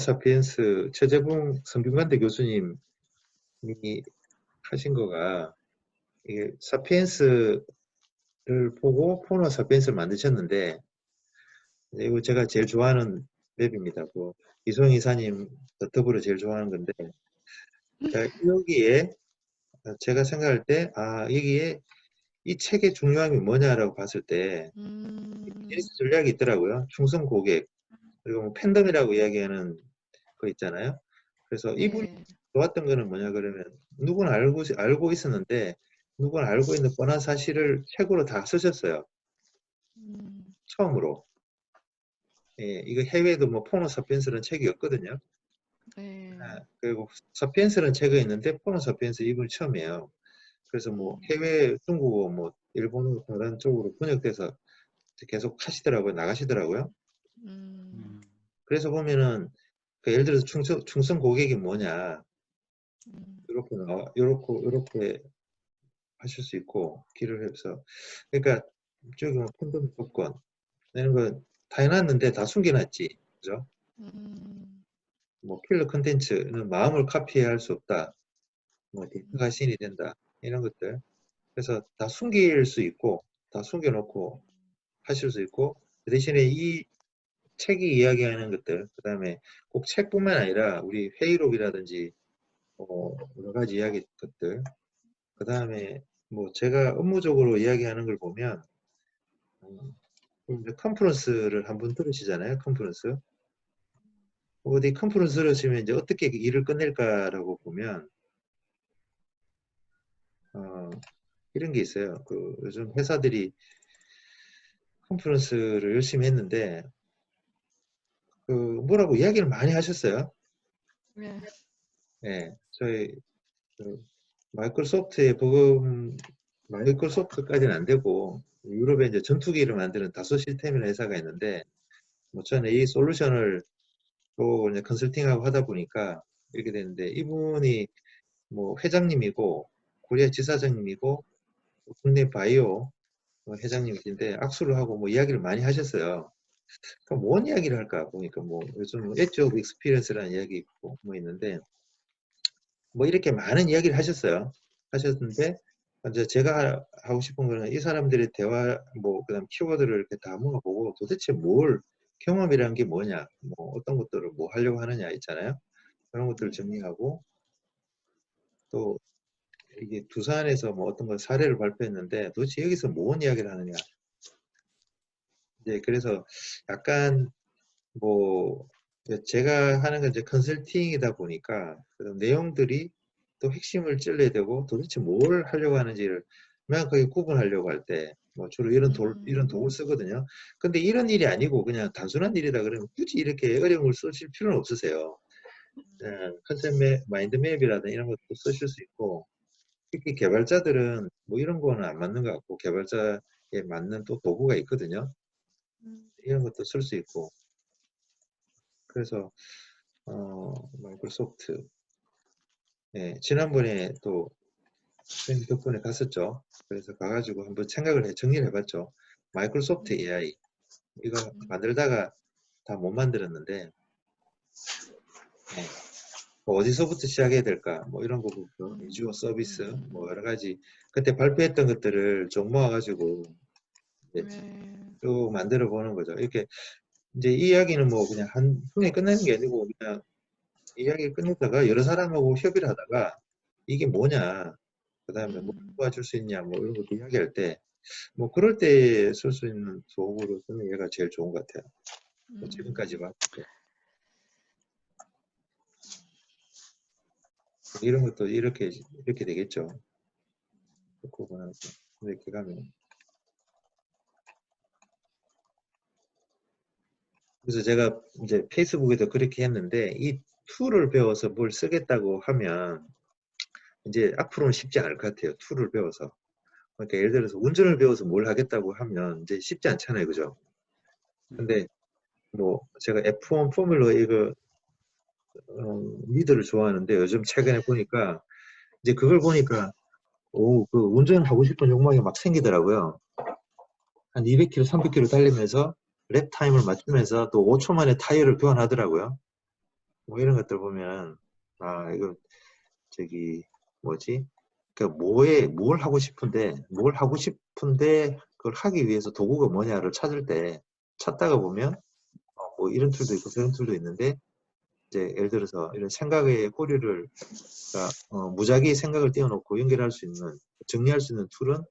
사피엔스 최재봉 성균관대 교수님이 하신 거가 이게 사피엔스를 보고 포노 사피엔스를 만드셨는데 이거 제가 제일 좋아하는 맵입니다. 그 이소영 이사님 더블로 제일 좋아하는 건데 자, 여기에 제가 생각할 때 아 여기에 이 책의 중요함이 뭐냐라고 봤을 때 음, 비즈니스 전략이 있더라고요. 충성 고객 그리고 뭐 팬덤이라고 이야기하는 거 있잖아요. 그래서 이분이 네. 좋았던 거는 뭐냐 그러면 누구는 알고 알고 있었는데 누구는 알고 있는 뻔한 사실을 책으로 다 쓰셨어요. 음, 처음으로. 예, 이거 해외에도 뭐 포노 사피엔스라는 책이 없거든요. 네. 아, 그리고 사피엔스라는 책이 있는데 포노 사피엔스 이분이 처음이에요. 그래서 뭐 해외 중국어 뭐 일본어 다른 쪽으로 번역돼서 계속 하시더라고요. 나가시더라고요. 음, 그래서 보면은 그 예를 들어서 충성, 충성 고객이 뭐냐? 음, 이렇게 나와 이렇게 이렇게 하실 수 있고 길을 해서. 그러니까 저기 뭐 콘돔 조건 이런 거다 해놨는데 다 숨겨놨지. 그죠? 음, 뭐 킬러 컨텐츠는 마음을 카피할 수 없다. 뭐 데이터가 신이 된다. 이런 것들. 그래서 다 숨길 수 있고 다 숨겨놓고 하실 수 있고 그 대신에 이 책이 이야기하는 것들 그 다음에 꼭 책뿐만 아니라 우리 회의록이라든지 어, 여러 가지 이야기 것들. 그 다음에 뭐 제가 업무적으로 이야기하는 걸 보면 음, 이제 컨퍼런스를 한 번 들으시잖아요 컨퍼런스. 어디 컨퍼런스 들으시면 이제 어떻게 일을 끝낼까라고 보면 어, 이런 게 있어요. 그 요즘 회사들이 컨퍼런스를 열심히 했는데 그 뭐라고 이야기를 많이 하셨어요 네. 예, 저희 그 마이크로소프트의 보금 마이크로소프트까지는 안 되고 유럽에 이제 전투기를 만드는 다소 시스템이라는 회사가 있는데 뭐 저는 이 솔루션을 또 이제 컨설팅하고 하다 보니까 이렇게 되는데 이분이 뭐 회장님이고 코리아 지사장님이고 국내 바이오 회장님이신데 악수를 하고 뭐 이야기를 많이 하셨어요. 그럼 뭔 이야기를 할까 보니까 뭐 요즘 엣지 오브 익스피리언스라는 이야기 있고 뭐 있는데 뭐 이렇게 많은 이야기를 하셨어요. 하셨는데 이제 제가 하고 싶은 거는 이 사람들의 대화 뭐 그다음 키워드를 이렇게 다 모아보고 도대체 뭘 경험이라는 게 뭐냐 뭐 어떤 것들을 뭐 하려고 하느냐 있잖아요. 그런 것들을 정리하고 또 이게 두산에서 뭐 어떤 걸 사례를 발표했는데 도대체 여기서 뭔 이야기를 하느냐. 이제 그래서 약간 뭐 제가 하는 건 이제 컨설팅이다 보니까 그런 내용들이 또 핵심을 찔러야 되고 도대체 뭘 하려고 하는지를 명확하게 구분하려고 할 때 뭐 주로 이런 돌 음. 이런 도구를 쓰거든요. 근데 이런 일이 아니고 그냥 단순한 일이다 그러면 굳이 이렇게 어려운 걸 쓰실 필요는 없으세요. 예, 컨셉 맵, 마인드 맵이라든 이런 것도 쓰실 수 있고 특히 개발자들은 뭐 이런 거는 안 맞는 것 같고 개발자에 맞는 또 도구가 있거든요. 음, 이런 것도 쓸 수 있고. 그래서 어 마이크로소프트. 예, 지난번에 또 선생님 덕분에 갔었죠. 그래서 가가지고 한번 생각을 해 정리를 해봤죠. 마이크로소프트 AI 이거 만들다가 다 못 만들었는데. 예, 뭐 어디서부터 시작해야 될까? 뭐 이런 거부터 이주어 서비스 뭐 여러 가지. 그때 발표했던 것들을 좀 모아가지고. 쭉 만들어 보는 거죠. 이렇게 이제 이 이야기는 뭐 그냥 한 분에 끝내는 게 아니고 그냥 이야기를 끝냈다가 여러 사람하고 협의를 하다가 이게 뭐냐 그 다음에 뭐 음. 도와줄 수 있냐 뭐 이런 것도 이야기할 때 뭐 그럴 때 쓸 수 있는 도구로서는 얘가 제일 좋은 것 같아요. 뭐 음. 지금까지 봤을 때 이런 것도 이렇게 이렇게 되겠죠. 그거는 이렇게 가면 그래서 제가 이제 페이스북에도 그렇게 했는데 이 툴을 배워서 뭘 쓰겠다고 하면 이제 앞으로는 쉽지 않을 것 같아요. 툴을 배워서. 그러니까 예를 들어서 운전을 배워서 뭘 하겠다고 하면 이제 쉽지 않잖아요. 그죠? 근데 뭐 제가 F1 포뮬러 이거 어, 리드를 좋아하는데 요즘 최근에 보니까 이제 그걸 보니까 오, 그 운전하고 싶은 욕망이 막 생기더라고요. 한 200km, 300km 달리면서 랩 타임을 맞추면서 또 5초 만에 타이어를 교환하더라고요. 뭐 이런 것들 보면 아 이거 저기 뭐지 그 뭐에 뭘 하고 싶은데 뭘 하고 싶은데 그걸 하기 위해서 도구가 뭐냐를 찾을 때 찾다가 보면 어, 뭐 이런 툴도 있고 저런 툴도 있는데 이제 예를 들어서 이런 생각의 꼬리를 그러니까, 어, 무작위 생각을 띄워놓고 연결할 수 있는 정리할 수 있는 툴은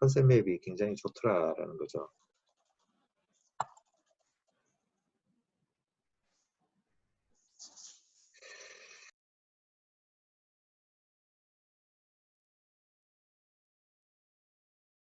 컨셉 맵이 굉장히 좋더라라는 거죠.